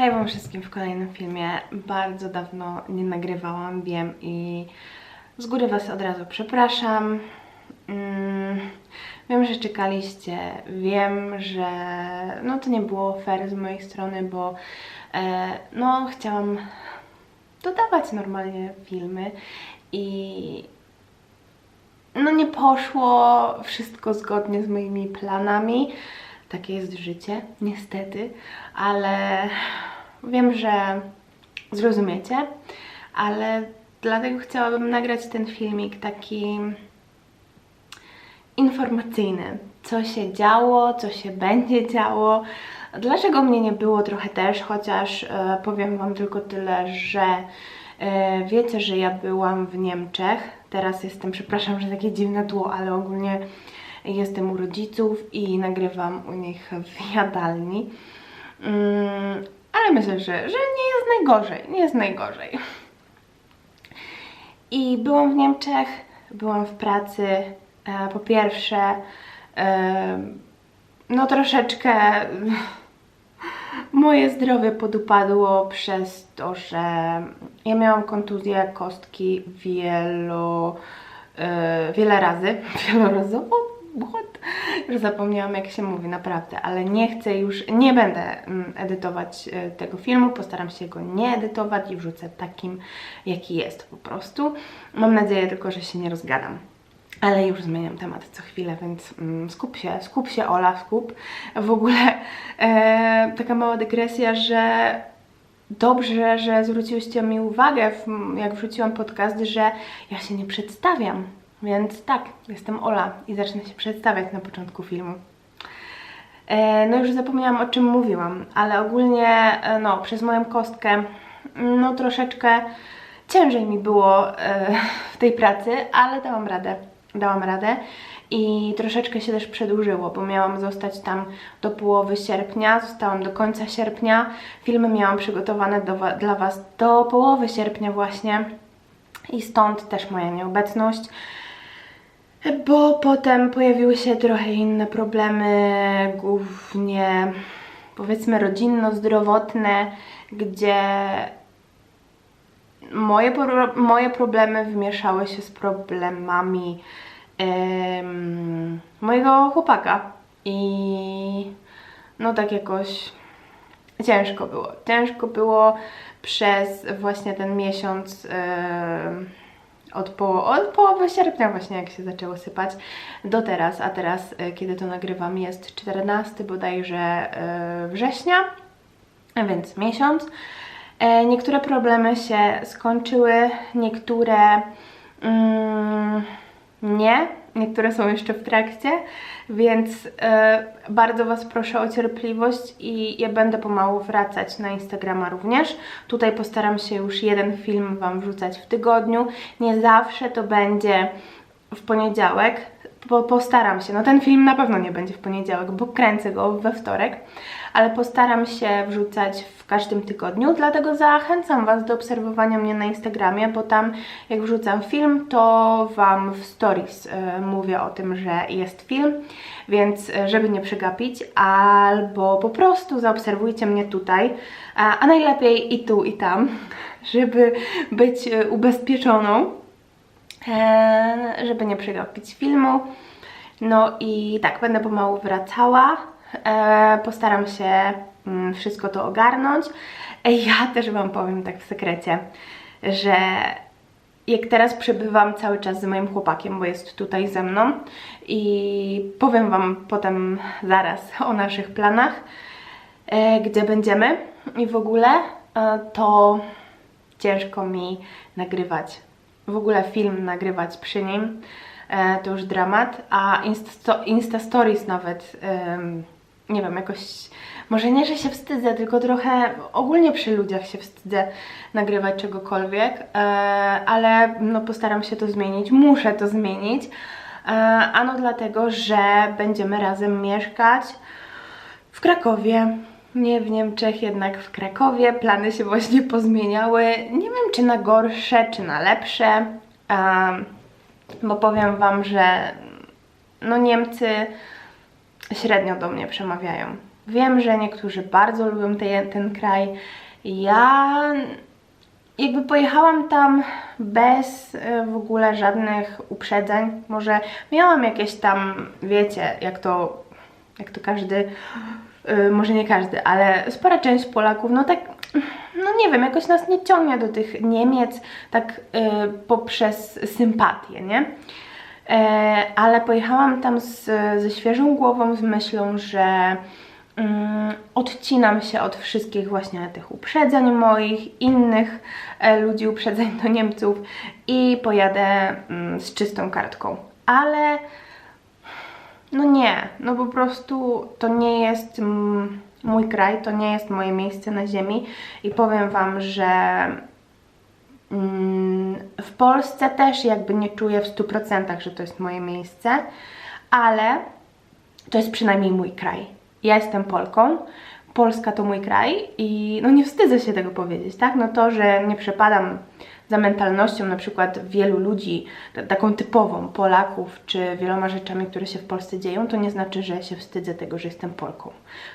Hej wam wszystkim w kolejnym filmie. Bardzo dawno nie nagrywałam, wiem i z góry was od razu przepraszam. Mm, wiem, że czekaliście, wiem, że no to nie było fair z mojej strony, bo e, no chciałam dodawać normalnie filmy i no nie poszło wszystko zgodnie z moimi planami. Takie jest życie, niestety, ale wiem, że zrozumiecie, ale dlatego chciałabym nagrać ten filmik taki informacyjny. Co się działo, co się będzie działo, dlaczego mnie nie było trochę też, chociaż e, powiem Wam tylko tyle, że e, wiecie, że ja byłam w Niemczech. Teraz jestem, przepraszam, że takie dziwne tło, ale ogólnie jestem u rodziców i nagrywam u nich w jadalni. Mm, ale myślę, że, że nie jest najgorzej, nie jest najgorzej. I byłam w Niemczech, byłam w pracy. E, po pierwsze, e, no troszeczkę moje zdrowie podupadło przez to, że ja miałam kontuzję kostki wielo, e, wiele razy, wielorazowo, what? Już zapomniałam jak się mówi, naprawdę, ale nie chcę już, nie będę mm, edytować e, tego filmu, postaram się go nie edytować i wrzucę takim, jaki jest po prostu. Mam nadzieję tylko, że się nie rozgadam. Ale już zmieniam temat co chwilę, więc mm, skup się, skup się Ola, skup. W ogóle e, taka mała dygresja, że dobrze, że zwróciłyście mi uwagę, w, jak wrzuciłam podcast, że ja się nie przedstawiam. Więc tak, jestem Ola i zacznę się przedstawiać na początku filmu. E, no już zapomniałam o czym mówiłam, ale ogólnie e, no przez moją kostkę no troszeczkę ciężej mi było e, w tej pracy, ale dałam radę. Dałam radę i troszeczkę się też przedłużyło, bo miałam zostać tam do połowy sierpnia, zostałam do końca sierpnia. Filmy miałam przygotowane do, dla Was do połowy sierpnia właśnie i stąd też moja nieobecność bo potem pojawiły się trochę inne problemy, głównie powiedzmy rodzinno-zdrowotne, gdzie moje, moje problemy wymieszały się z problemami mojego chłopaka i no tak jakoś ciężko było. Ciężko było przez właśnie ten miesiąc od, po, od połowy sierpnia właśnie jak się zaczęło sypać do teraz, a teraz e, kiedy to nagrywam jest 14 bodajże e, września, więc miesiąc. E, niektóre problemy się skończyły, niektóre mm, nie, niektóre są jeszcze w trakcie, więc e, bardzo Was proszę o cierpliwość i ja będę pomału wracać na Instagrama również. Tutaj postaram się już jeden film Wam wrzucać w tygodniu. Nie zawsze to będzie w poniedziałek, bo postaram się, no ten film na pewno nie będzie w poniedziałek, bo kręcę go we wtorek, ale postaram się wrzucać w każdym tygodniu, dlatego zachęcam Was do obserwowania mnie na Instagramie, bo tam jak wrzucam film, to Wam w stories y, mówię o tym, że jest film, więc y, żeby nie przegapić, albo po prostu zaobserwujcie mnie tutaj, a, a najlepiej i tu i tam, żeby być y, ubezpieczoną. E, żeby nie przegapić filmu. No i tak, będę pomału wracała. E, postaram się mm, wszystko to ogarnąć. Ja też Wam powiem tak w sekrecie, że jak teraz przebywam cały czas z moim chłopakiem, bo jest tutaj ze mną i powiem Wam potem zaraz o naszych planach, gdzie będziemy i w ogóle to ciężko mi nagrywać w ogóle film nagrywać przy nim, e, to już dramat, a Insta, Stories nawet, nie wiem, jakoś, może nie, że się wstydzę, tylko trochę ogólnie przy ludziach się wstydzę nagrywać czegokolwiek, e, ale no postaram się to zmienić, muszę to zmienić, e, ano dlatego, że będziemy razem mieszkać w Krakowie, nie w Niemczech, jednak w Krakowie. Plany się właśnie pozmieniały. Nie wiem, czy na gorsze, czy na lepsze, um, bo powiem Wam, że no Niemcy średnio do mnie przemawiają. Wiem, że niektórzy bardzo lubią te, ten kraj. Ja jakby pojechałam tam bez e, w ogóle żadnych uprzedzeń. Może miałam jakieś tam, wiecie, jak to, jak to każdy, e, może nie każdy, ale spora część Polaków, no tak, no nie wiem, jakoś nas nie ciągnie do tych Niemiec tak e, poprzez sympatię, nie? ale pojechałam tam z, ze świeżą głową, z myślą, że Mm, odcinam się od wszystkich właśnie tych uprzedzeń moich, innych e, ludzi uprzedzeń do Niemców i pojadę mm, z czystą kartką. Ale no nie, no po prostu to nie jest mm, mój kraj, to nie jest moje miejsce na ziemi i powiem Wam, że w Polsce też jakby nie czuję w 100%, że to jest moje miejsce, ale to jest przynajmniej mój kraj. Ja jestem Polką, Polska to mój kraj i no nie wstydzę się tego powiedzieć, tak? No to, że nie przepadam za mentalnością na przykład wielu ludzi, taką typową Polaków, czy wieloma rzeczami, które się w Polsce dzieją, to nie znaczy, że się wstydzę tego, że jestem Polką.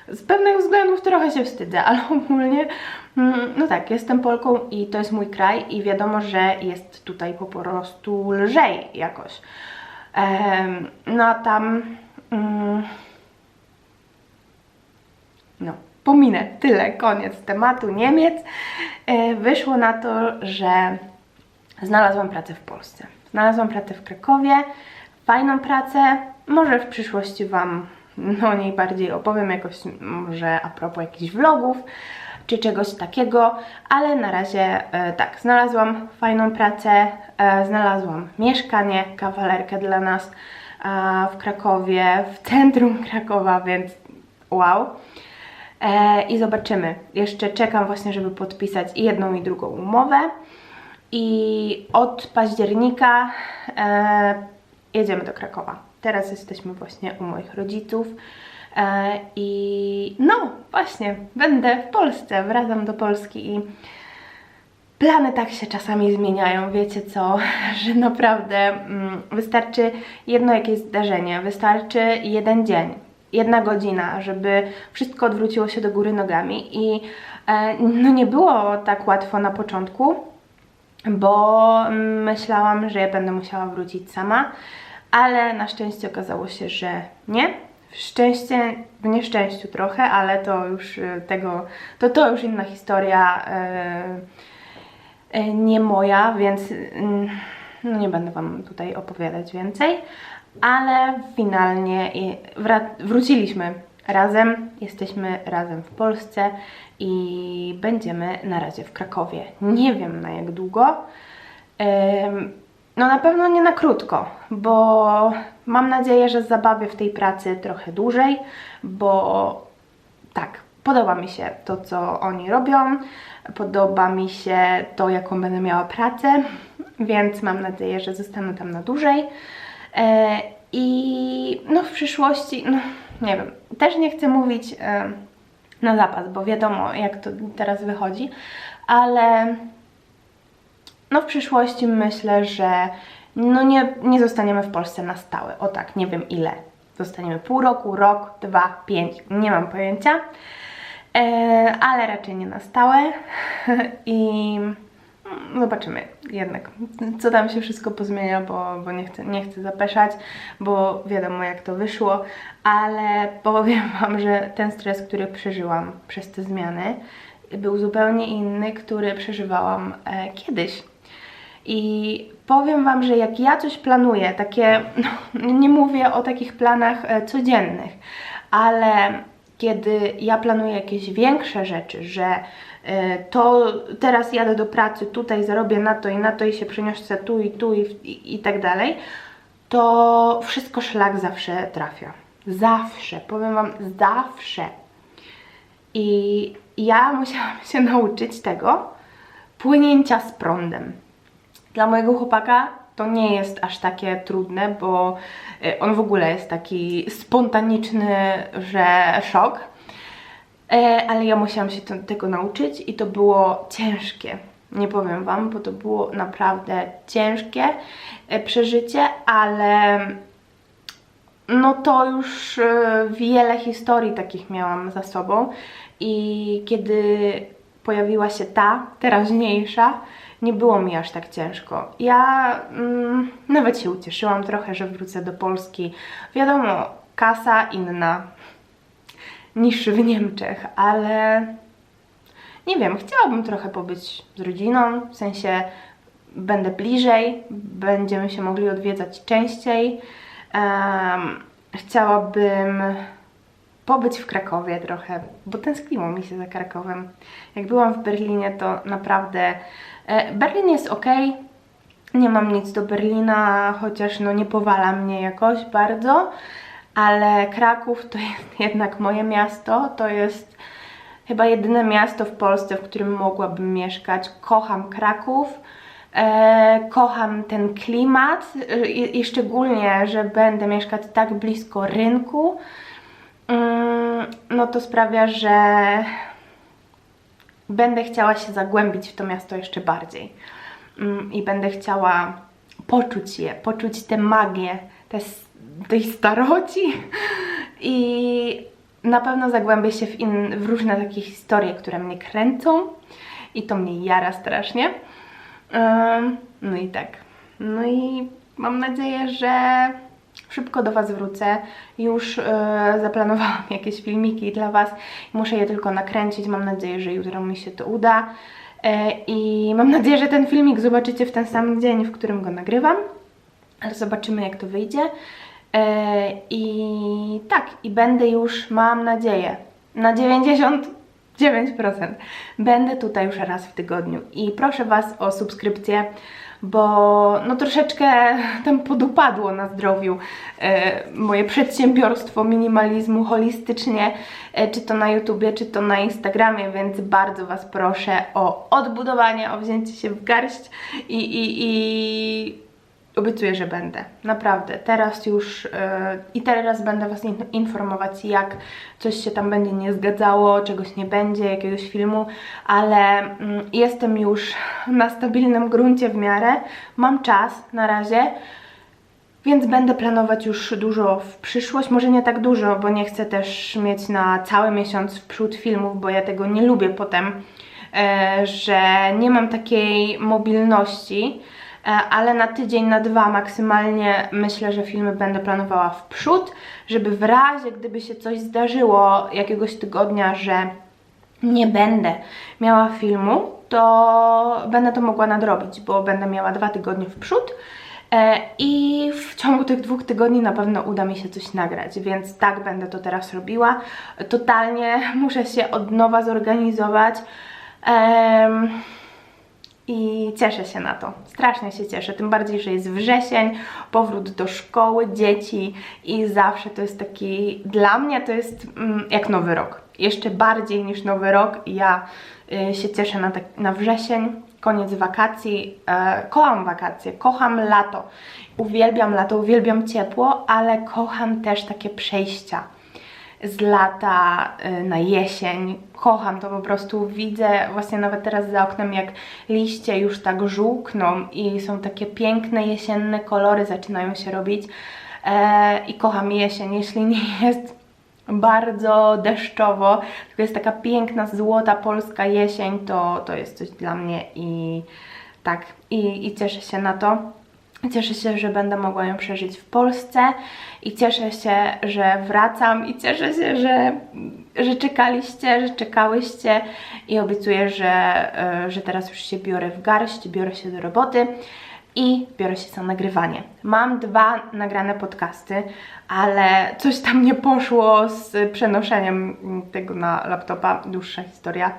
Z pewnych względów trochę się wstydzę, ale ogólnie, mm, no tak, jestem Polką i to jest mój kraj i wiadomo, że jest tutaj po prostu lżej jakoś. no a tam... Mm, no, pominę, tyle, koniec tematu Niemiec. E, wyszło na to, że znalazłam pracę w Polsce. Znalazłam pracę w Krakowie, fajną pracę, może w przyszłości Wam no, o niej bardziej opowiem, jakoś może a propos jakichś vlogów, czy czegoś takiego, ale na razie e, tak, znalazłam fajną pracę, e, znalazłam mieszkanie, kawalerkę dla nas e, w Krakowie, w centrum Krakowa, więc wow i zobaczymy. Jeszcze czekam właśnie, żeby podpisać jedną i drugą umowę. I od października e, jedziemy do Krakowa. Teraz jesteśmy właśnie u moich rodziców. E, i no właśnie, będę w Polsce, wracam do Polski i plany tak się czasami zmieniają, wiecie co, że naprawdę mm, wystarczy jedno jakieś zdarzenie, wystarczy jeden dzień, jedna godzina, żeby wszystko odwróciło się do góry nogami i e, no nie było tak łatwo na początku, bo myślałam, że będę musiała wrócić sama, ale na szczęście okazało się, że nie. Szczęście, w nieszczęściu trochę, ale to już e, tego, to to już inna historia, e, nie moja, więc mm, no nie będę Wam tutaj opowiadać więcej ale finalnie wróciliśmy razem, jesteśmy razem w Polsce i będziemy na razie w Krakowie. Nie wiem na jak długo. No na pewno nie na krótko, bo mam nadzieję, że zabawię w tej pracy trochę dłużej, bo tak, podoba mi się to, co oni robią, podoba mi się to, jaką będę miała pracę, więc mam nadzieję, że zostanę tam na dłużej. E, I no w przyszłości, no nie wiem, też nie chcę mówić e, na zapas, bo wiadomo jak to teraz wychodzi, ale no w przyszłości myślę, że no nie, nie zostaniemy w Polsce na stałe. O tak, nie wiem ile. Zostaniemy pół roku, rok, dwa, pięć, nie mam pojęcia. E, ale raczej nie na stałe. I zobaczymy jednak, co tam się wszystko pozmienia, bo, bo nie, chcę, nie chcę zapeszać, bo wiadomo jak to wyszło, ale powiem Wam, że ten stres, który przeżyłam przez te zmiany, był zupełnie inny, który przeżywałam e, kiedyś. I powiem Wam, że jak ja coś planuję, takie, no, nie mówię o takich planach e, codziennych, ale kiedy ja planuję jakieś większe rzeczy, że to teraz jadę do pracy, tutaj zarobię na to i na to i się przeniosę tu i tu i, i, i tak dalej, to wszystko szlak zawsze trafia. Zawsze, powiem Wam, zawsze. I ja musiałam się nauczyć tego płynięcia z prądem. Dla mojego chłopaka to nie jest aż takie trudne, bo e, on w ogóle jest taki spontaniczny, że szok. E, ale ja musiałam się tego nauczyć i to było ciężkie. Nie powiem Wam, bo to było naprawdę ciężkie e, przeżycie, ale no to już e, wiele historii takich miałam za sobą i kiedy pojawiła się ta, teraźniejsza, nie było mi aż tak ciężko. Ja mm, nawet się ucieszyłam trochę, że wrócę do Polski. Wiadomo, kasa inna niż w Niemczech, ale nie wiem, chciałabym trochę pobyć z rodziną, w sensie będę bliżej, będziemy się mogli odwiedzać częściej. Em, chciałabym pobyć w Krakowie trochę, bo tęskniło mi się za Krakowem. Jak byłam w Berlinie, to naprawdę e, Berlin jest ok. Nie mam nic do Berlina, chociaż no nie powala mnie jakoś bardzo, ale Kraków to jest jednak moje miasto, to jest chyba jedyne miasto w Polsce, w którym mogłabym mieszkać. Kocham Kraków. E, kocham ten klimat i, i szczególnie, że będę mieszkać tak blisko rynku. Mm, no to sprawia, że będę chciała się zagłębić w to miasto jeszcze bardziej. Mm, I będę chciała poczuć je, poczuć tę magię te, tej staroci i na pewno zagłębię się w, in, w różne takie historie, które mnie kręcą i to mnie jara strasznie. No i tak. No i mam nadzieję, że szybko do Was wrócę. Już e, zaplanowałam jakieś filmiki dla Was. Muszę je tylko nakręcić. Mam nadzieję, że jutro mi się to uda. E, I mam nadzieję, że ten filmik zobaczycie w ten sam dzień, w którym go nagrywam. Ale zobaczymy, jak to wyjdzie. E, I tak, i będę już, mam nadzieję, na 90 9%. Będę tutaj już raz w tygodniu i proszę Was o subskrypcję, bo no troszeczkę tam podupadło na zdrowiu e, moje przedsiębiorstwo minimalizmu holistycznie, e, czy to na YouTubie, czy to na Instagramie, więc bardzo Was proszę o odbudowanie, o wzięcie się w garść i, i, i Obiecuję, że będę. Naprawdę. Teraz już yy, i teraz będę Was informować, jak coś się tam będzie nie zgadzało, czegoś nie będzie, jakiegoś filmu, ale yy, jestem już na stabilnym gruncie w miarę. Mam czas na razie. Więc będę planować już dużo w przyszłość, może nie tak dużo, bo nie chcę też mieć na cały miesiąc w przód filmów, bo ja tego nie lubię potem, yy, że nie mam takiej mobilności, ale na tydzień, na dwa maksymalnie myślę, że filmy będę planowała w przód, żeby w razie, gdyby się coś zdarzyło jakiegoś tygodnia, że nie będę miała filmu, to będę to mogła nadrobić, bo będę miała dwa tygodnie w przód e, i w ciągu tych dwóch tygodni na pewno uda mi się coś nagrać, więc tak będę to teraz robiła. Totalnie muszę się od nowa zorganizować. Um, i cieszę się na to. Strasznie się cieszę, tym bardziej, że jest wrzesień, powrót do szkoły, dzieci i zawsze to jest taki, dla mnie to jest mm, jak nowy rok. Jeszcze bardziej niż nowy rok. Ja y, się cieszę na, tak, na wrzesień, koniec wakacji. E, kocham wakacje, kocham lato. Uwielbiam lato, uwielbiam ciepło, ale kocham też takie przejścia z lata y, na jesień. Kocham to po prostu. Widzę właśnie nawet teraz za oknem, jak liście już tak żółkną i są takie piękne jesienne kolory zaczynają się robić. E, I kocham jesień, jeśli nie jest bardzo deszczowo, tylko jest taka piękna, złota polska jesień, to, to jest coś dla mnie i tak, i, i cieszę się na to. Cieszę się, że będę mogła ją przeżyć w Polsce i cieszę się, że wracam i cieszę się, że, że czekaliście, że czekałyście i obiecuję, że, e, że teraz już się biorę w garść, biorę się do roboty i biorę się za nagrywanie. Mam dwa nagrane podcasty, ale coś tam nie poszło z przenoszeniem tego na laptopa, dłuższa historia.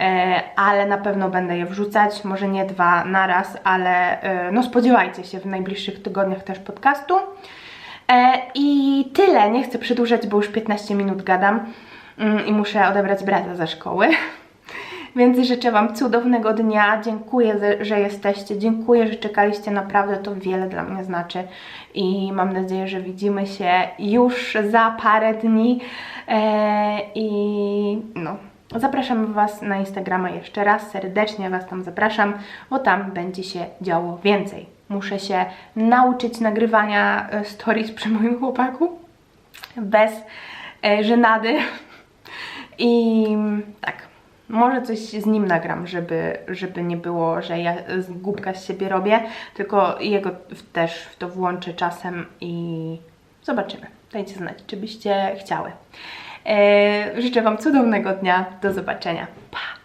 E, ale na pewno będę je wrzucać, może nie dwa naraz, ale e, no spodziewajcie się w najbliższych tygodniach też podcastu. E, I tyle, nie chcę przedłużać, bo już 15 minut gadam mm, i muszę odebrać brata ze szkoły. Więc życzę Wam cudownego dnia. Dziękuję, że jesteście. Dziękuję, że czekaliście. Naprawdę to wiele dla mnie znaczy. I mam nadzieję, że widzimy się już za parę dni. I no, Zapraszam Was na Instagrama jeszcze raz, serdecznie Was tam zapraszam, bo tam będzie się działo więcej. Muszę się nauczyć nagrywania e, stories przy moim chłopaku, bez e, żenady. I tak, może coś z nim nagram, żeby, żeby nie było, że ja z głupka z siebie robię, tylko jego też w to włączę czasem i zobaczymy. Dajcie znać, czy byście chciały. E, życzę Wam cudownego dnia. Do zobaczenia. Pa!